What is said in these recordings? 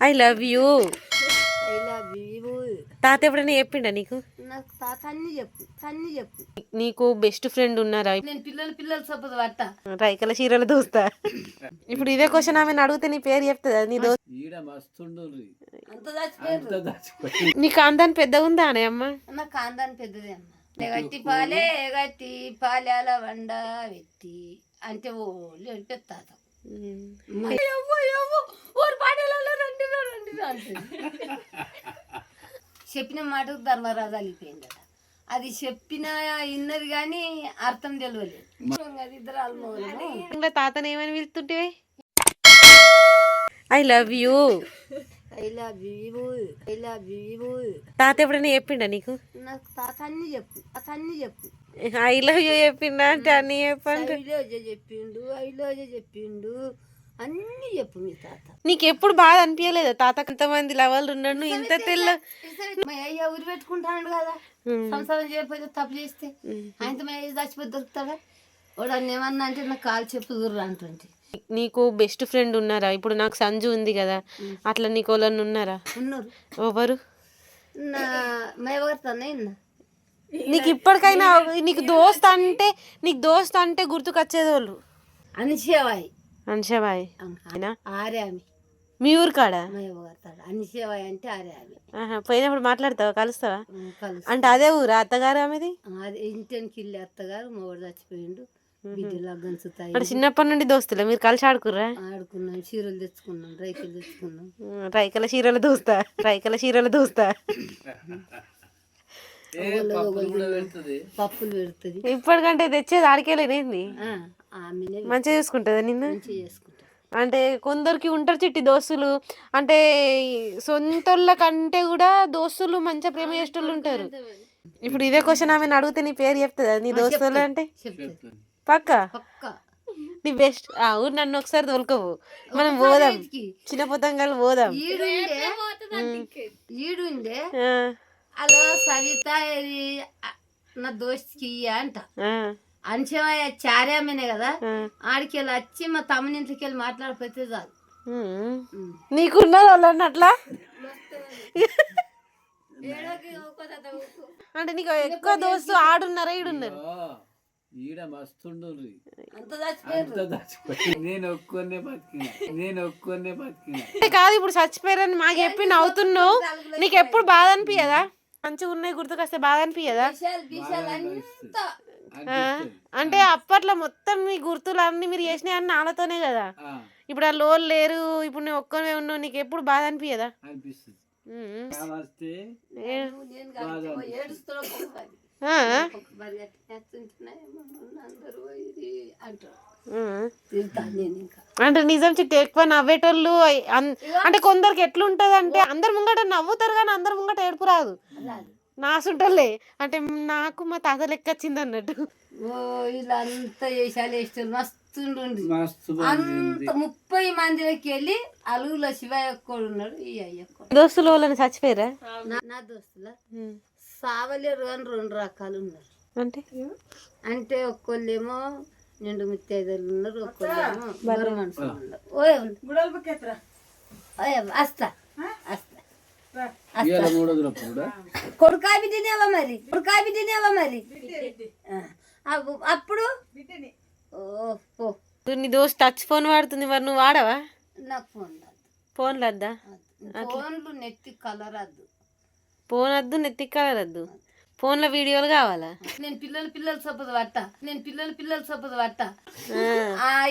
I love you I love you తాత ఎప్పుడైనా చెప్పిండా నీకు నాకు తాత అన్ని చెప్పు అన్ని చెప్పు నీకు బెస్ట్ ఫ్రెండ్ ఉన్నారా నేను పిల్లలు పిల్లలు సపోజ్ పట్ట రైకల చీరలు దోస్తా ఇప్పుడు ఇదే క్వశ్చన్ ఆమెను అడిగితే నీ పేరు చెప్తుందా నీ దోస్త్ ఈడ నీ కాందాన్ని పెద్దగా ఉందా అనే అమ్మ నా కాందాన్ని పెద్దది అమ్మ ఎగట్టి పాలే ఎగట్టి పాలాల వండ వెత్తి అంటే ఓ తాత చెప్పిన మాటకు ధర్మరాజు అలిపోయిందట అది చెప్పిన ఇన్నది కానీ అర్థం తెలియలేదు తాతను ఏమని పిలుస్తుంటే? I love you I love you I love you తాత ఎప్పుడైనా చెప్పిండా నీకు? నాకు తాత అన్ని చెప్పు తాత అన్ని చెప్పు. ఐ లవ్ యూ చెప్పిండా. అంటే అన్ని చెప్పండి చెప్పిండు ఐలోజ చెప్పిండు. అన్ని చెప్పు మీ తాత. నీకు ఎప్పుడు బాధ అనిపించలేదా తాత కొంతమంది లవలు ఉన్నాడు ఇంత తెల్ల అయ్య ఊరి పెట్టుకుంటాడు కదా. సంసారం చేయకపోతే తప్పు చేస్తే. ఆయనతో మా అయ్య చచ్చిపోతే దొరుకుతాడా? వాడు అన్న ఏమన్నా అంటే నాకు కాలు చెప్పు దూరం అంటుంది నీకు బెస్ట్ ఫ్రెండ్ ఉన్నారా? ఇప్పుడు నాకు సంజు ఉంది కదా. అట్లా నీకు వాళ్ళని ఉన్నారా? ఉన్నారు. ఎవరు? నా మా ఎవరితోనే ఇన్నా? నీకు ఇప్పటికైనా నీకు దోస్త్ అంటే నీకు దోస్త్ అంటే గుర్తుకొచ్చేది వాళ్ళు అనిసేవాయి అంశబాయ్ అయినా ఆరే ఆమె మీ ఊరు కాడ అనిసేవాయి అంటే ఆరే ఆమె పోయినప్పుడు మాట్లాడతావా? కలుస్తావా? అంటే అదే ఊరా? అత్తగారు ఆమెది అది ఇంటికి వెళ్ళి అత్తగారు మొగడు చచ్చిపోయిండు. అక్కడ చిన్నప్పటి నుండి దోస్తులే? మీరు కలిసి ఆడుకుర్రా? ఆడుకున్నాం చీరలు తెచ్చుకున్నాం రైతులు తెచ్చుకున్నాం. రైకల చీరలు దోస్తా? రైకల చీరలు దోస్తా? పప్పులు పెడుతుంది. ఇప్పటికంటే తెచ్చేది ఆడికేలేనేంది మంచిగా చూసుకుంటుందా నిన్ను? అంటే కొందరికి ఉంటారు చిట్టి దోస్తులు. అంటే సొంతోళ్ళ కంటే కూడా దోస్తులు మంచిగా ప్రేమ చేసేటోళ్ళు ఉంటారు. ఇప్పుడు ఇదే క్వశ్చన్ ఆమెను అడిగితే నీ పేరు చెప్తుందా? నీ దోస్తులు అంటే? పక్క? పక్క. నీ బెస్ట్ అవును నన్ను ఒకసారి తోలుకోవు మనం పోదాం. చిన్న పొతంగాలు పోదాం. ఈడుండే. అలా సవిత ఇది, నా దోస్తికి ఇయ్య అంట. అంశమయ్య చారామనే కదా. ఆడికి వెళ్ళి వచ్చి మా తమ్ముని ఇంటికి వెళ్ళి మాట్లాడిపోతే చాలు. నీకున్నారు వాళ్ళని అట్లా? అంటే నీకు ఎక్కువ దోస్తు ఆడున్నారా ఈడున్నారు? ఈడ నేను బతికిన నేను ఒక్కొన్నే బతికిన. కాదు ఇప్పుడు చచ్చిపోయారని మాకు చెప్పి నవ్వుతున్నావు. నీకు ఎప్పుడు బాధ అనిపించదా మంచిగా ఉన్నాయి గుర్తుకొస్తే బాధ అనిపించదా. అంటే అప్పట్లో మొత్తం మీ గుర్తులు అన్ని మీరు చేసినాయి అన్ని నాలతోనే కదా? ఇప్పుడు ఆ లోన్ లేరు ఇప్పుడు నువ్వు ఒక్కనే ఉన్నావు నీకు ఎప్పుడు బాధ అనిపించదా అనిపిస్తుంది. అంటే నిజం చిట్టి ఎక్కువ నవ్వేటోళ్ళు అంటే కొందరికి ఎట్లుంటది అంటే అందరు ముంగట నవ్వుతారు కానీ అందరు ముంగట ఏడుపు రాదు. నాసుంటలే అంటే నాకు మా తాత లెక్క వచ్చింది అన్నట్టు. ఓ ఇలా అంతా వేసాలు వేస్తారు మస్తు అంత ముప్పై మందిలోకి వెళ్ళి అలుగులో శివయ్య ఒక్కడు ఉన్నాడు ఈ దోస్తులు వాళ్ళని చచ్చిపోయారా నా- నా దోస్తుల? సావలేరు అని రెండు రకాలు ఉన్నారు. అంటే? అంటే ఒక్కళ్ళేమో నిండు ముత్తైదులు ఉన్నారు ఒక్కళ్ళేమో బరు మనుషులు ఉన్నారు. తినేవా మరి. కొడుకాబి తినేవా మరి. అప్పుడు? ఓ పో. నీ దోస్తు టచ్ ఫోన్ వాడుతుంది మరి నువ్వు వాడవా? నాకు ఫోన్ రాదు. ఫోన్ లద్దా ఫోన్లు నెత్తి కలర్ వద్దు ఫోన్ వద్దు నెత్తిక్కలరద్దు ఫోన్లో వీడియోలు కావాలా? నేను పిల్లలు పిల్లలు సపోజ్ పట్ట. నేను పిల్లలు పిల్లలు సపోజ్ పట్ట.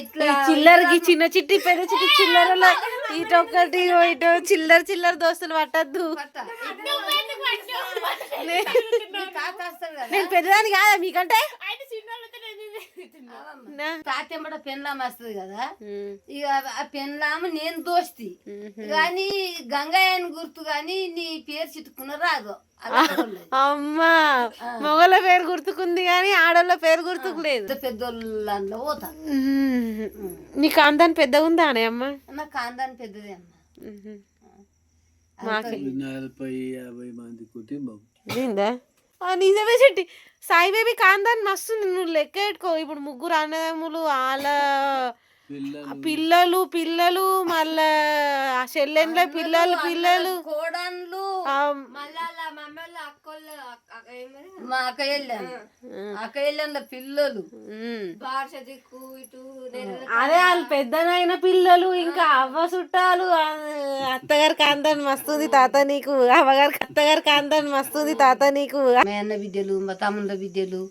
ఇట్లా చిల్లరకి చిన్న చిట్టి పెద్ద చిట్టి చిల్లరలో ఇటు ఒకటి ఇటు చిల్లర చిల్లర దోస్తులు పట్టద్దు. నేను పెద్దదాన్ని కాదా మీకంటే. తాతెంబడ పెన్లాం వస్తుంది కదా. ఇక ఆ పెన్లాము నేను దోస్తి. కానీ గంగాయని గుర్తు కానీ నీ పేరు చిట్టుకున్న రాదు. అమ్మా. మొగల పేరు గుర్తుకుంది కానీ ఆడోళ్ళ పేరు గుర్తుకు లేదు. పెద్ద పెద్దోళ్ళలో పోతా. నీ కాందాన్ని పెద్దగా ఉందా అనే అమ్మ? నా కాందాన్ని పెద్దది అన్న ఉహు. నలభై యాభై మంది కుటుంబం. నిజమే చెట్టి. సాయిబేబీ కాందాన్ని మస్తుంది నువ్వు లెక్క పెట్టుకో. ఇప్పుడు ముగ్గురు అన్నదమ్ములు వాళ్ళ పిల్లలు. పిల్లలు మళ్ళా ఆ చెల్లెండ్ల పిల్లలు పిల్లలు. కోడన్లు మా అక్కయ్యలు అక్కయ్యల పిల్లలు. అదే వాళ్ళు పెద్దనైన పిల్లలు ఇంకా అవ్వ చుట్టాలు అత్తగారి కాంతాన్ని మస్తుంది తాత నీకు అవ్వగారికి అత్తగారి కాంతాన్ని మస్తుంది తాత నీకు. మా అన్న బిడ్డలు మా తమ్ముళ్ళ బిడ్డలు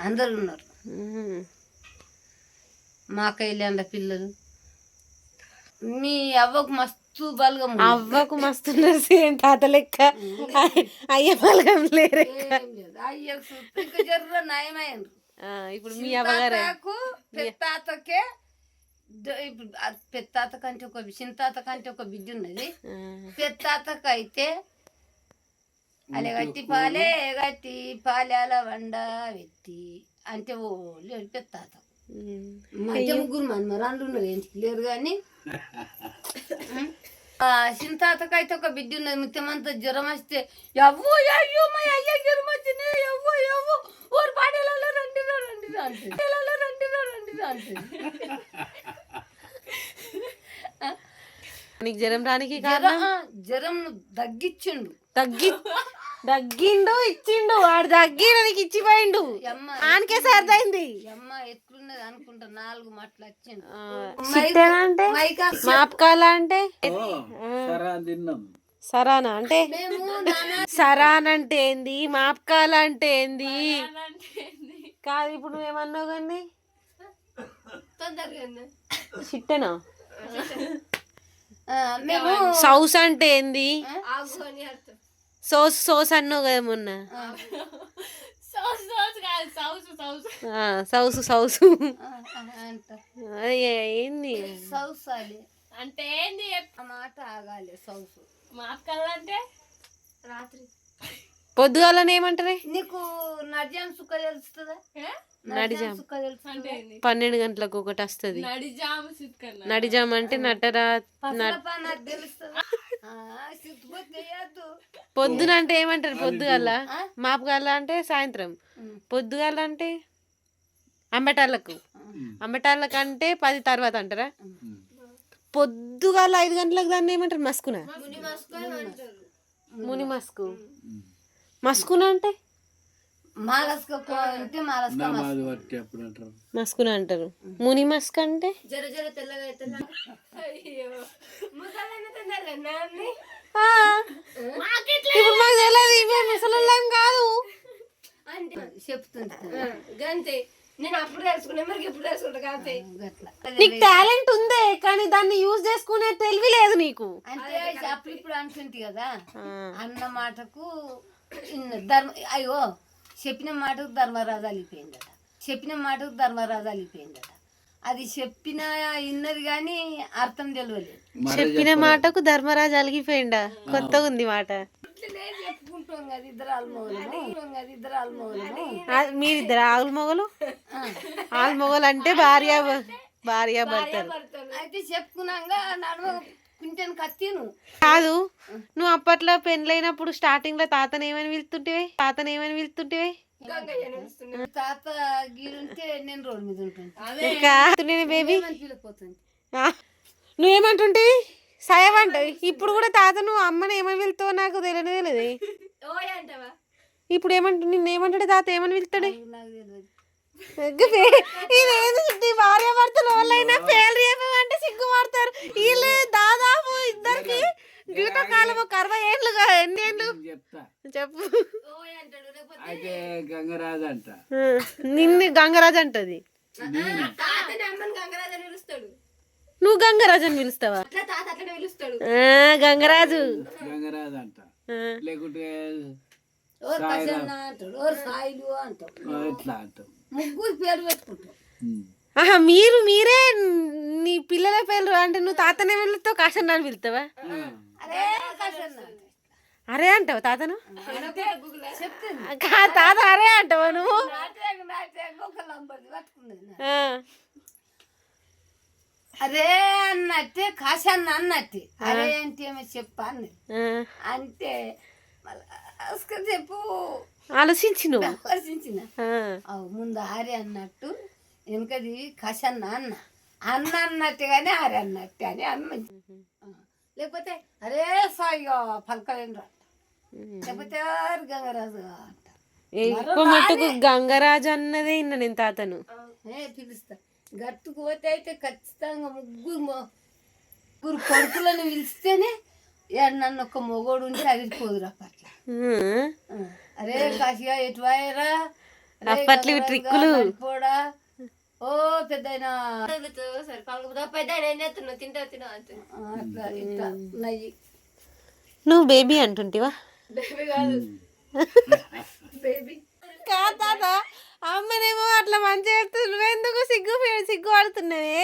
అందరు ఉన్నారు. ఉమ్. మా అక్కయ్యల పిల్లలు. మీ అవ్వకు మస్తు బలగం. అవ్వకు మస్తున్నారు సేమ్ తాత లెక్క. అయ్య బలగం లేరే. అయ్యకు జర్ర నయమైండ్రు. ఆ, ఇప్పుడు మీ అవ్వగారే. తాతకు ఇప్పుడు పెత్తాత కంటే ఒక చింతాత కంటే ఒక బిడ్డ ఉన్నది. పెత్తాతకు అయితే అలగట్టి పాలే గట్టి పాలాల వండ వెత్తి అంటే ఓ లేడు పెత్తాత మధ్య ముగ్గురు అందులో ఉన్నారు ఏంటి లేరు కానీ అయితే ఒక బిడ్డ ఉన్నది. ముత్యమంతా జ్వరం వస్తే ఎవ్వో అయ్యో మా అయ్య జ్వరం వచ్చింది. ఎవ్వో ఎవ్వో. ఊరు పాడేలలో రండి రండి రండి రండి నీకు జ్వరం రానికి జ్వరం కారణం? జ్వరం తగ్గిచ్చిండు తగ్గి తగ్గిండు ఇచ్చిండు. వాడు తగ్గిన నీకు ఇచ్చిపోయిండు. ఆనకే సర్దైంది. అమ్మ ఎట్లున్నది అనుకుంటా నాలుగు మాటలు వచ్చిండు చిట్టెనా అంటే? మాపకాల సరానా అంటే? మేము నాన్న సరాన్ అంటే ఏంది? మాపకాల అంటే ఏంది? కాదు ఇప్పుడు నువ్వేమన్నావు కానీ చిట్టెనా? సౌస్ అంటే ఏంది? సోస్ సోస్ అన్నావు కదా మొన్న. సౌస్ సౌస్ కాదు సౌస్ సౌస్ ఆ, సౌసు సౌసు ఆ, ఆ, అంట. అదే ఏంది? సౌసాలి అంటే ఏంది మాట ఆగాలి సౌసు మాపకాలంటే రాత్రి. పొద్దుగాలని ఏమంటారే? నీకు నడిజాం సుక్క తెలుస్తుందా? నడిజాం ఏంది? పన్నెండు గంటలకు ఒకటి వస్తుంది. నడిజాం అంటే నటరా తెలుస్తుందా? పొద్దున అంటే ఏమంటారు? పొద్దుగాల? మాపగాల అంటే సాయంత్రం. పొద్దుగాల అంటే అంబటాళ్ళకు అంబటాళ్ళకు అంటే పది తర్వాత అంటారా? పొద్దుగాల ఐదు గంటలకు దాన్ని ఏమంటారు? మస్కున? ముని మస్కు మస్కున అంటే? మస్కున అంటారు. ముని మస్క్ అంటే? జర జర తెల్లగా ఇప్పుడు మాకు తెలియదు ఇవే కాదు. అంటే గంతే. నేను అప్పుడు తెలుసుకున్నా మరి ఇప్పుడు తెలుసుకుంటా గంతే. గట్లా. నీకు టాలెంట్ ఉందే కానీ దాన్ని యూజ్ చేసుకునే తెలివి లేదు నీకు. అంటే అప్పుడు ఇప్పుడు అంటుంది కదా అన్న మాటకు ఇన్న ధర్మ అయ్యో చెప్పిన మాటకు ధర్మరాజు అలిపోయిందట చెప్పిన మాటకు ధర్మరాజు అలిపోయిందట అది చెప్పిన ఇన్నది కానీ అర్థం తెలియలేదు చెప్పిన మాటకు ధర్మరాజు అలిగిపోయిండా? కొత్తగా ఉంది మాట మీరిద్దరు ఆవుల మొగలు? ఆవుల మొగలు అంటే భార్య భార్య భర్తలు. అయితే చెప్పుకున్నాక నడుమ కత్తిను. కాదు నువ్వు అప్పట్లో పెళ్ళైనప్పుడు స్టార్టింగ్లో తాతను ఏమని పిలుతుంటివే తాతను ఏమని పిలుతుంటివే తాత గీరుంటే నేను మీద ఉంటాను. బేబీ సాయమంట ఇప్పుడు కూడా తాత నువ్వు అమ్మని ఏమని వెళ్తావో నాకు తెలియనే తెలియదు. ఓయ్ అంటావా? ఇప్పుడు ఏమంటు నిన్ను ఏమంటాడు తాత? ఏమని వెళ్తాడు నాకు తెలియదు. ఇదేంది నీ భార్య భర్తలు వాళ్ళైనా పేర్లు చెప్పమంటే సిగ్గుపడతారు వీళ్ళు దాదాపు ఇద్దరికి జీవితకాలం ఒక అరవై ఏళ్ళుగా ఎన్ని ఏళ్ళు చెప్పు. ఓయ్ అంటాడు లేకపోతే అయితే గంగరాజు అంట. నిన్ను గంగరాజు అంటది. తాతని అమ్మని గంగరాజు అని పిలుస్తాడు. నువ్వు గంగరాజు అని పిలుస్తావా? అట్లా తాత అట్లనే పిలుస్తాడు. ఆ, గంగరాజు. గంగరాజు అంట. లేకుంటే అంటాం ముగ్గురు పేరు పెట్టుకుంటాం. ఉమ్. ఆహా మీరు మీరే నీ పిల్లల పేర్లు అంటే నువ్వు తాతనే పిలుస్తావు కాసన్న అని పిలుస్తావా? అరే అంటావు తాతను? చెప్తుంది. కా తాత అరే అంటావా నువ్వు? అరే అన్నట్టే కాసన్న అన్నట్టే. అరే అంటే ఏమో చెప్ప. అంటే చెప్పు. ఆలోచించి నువ్వు ఆలోచించిన ముందు ఆరే అన్నట్టు వెనకది కసన్న అన్న. అన్న అన్నట్టుగానే అరే అన్నట్టు అని ఆ. లేకపోతే అరే సాయిగా పలకలేను లేకపోతే "అరే గంగరాజు ఎక్కువ మట్టుకు గంగరాజు అన్నదే ఇన్న నేను తాతను. ఏ పిలుస్తా. గట్టుకు పోతే అయితే ఖచ్చితంగా ముగ్గురు ముగ్గురు కొడుకులను పిలిస్తేనే నన్ను ఒక మొగోడు ఉంటే అదిరిపోదురా పట్ల. ఉమ్. అరే కాశిగా ఎటు వాయరా అప్పట్లో ట్రిక్కులు. పోడా ఓ పెద్దయినా. పెద్ద ఏం చేస్తున్నావు తింటావు తినవు నువ్వు బేబీ అంటుంటివా? బేబీ కాదు. బేబీ. కాదు తాత అమ్మనేమో అట్లా మంచిగా నువ్వెందుకు సిగ్గు సిగ్గు పడుతున్నావే?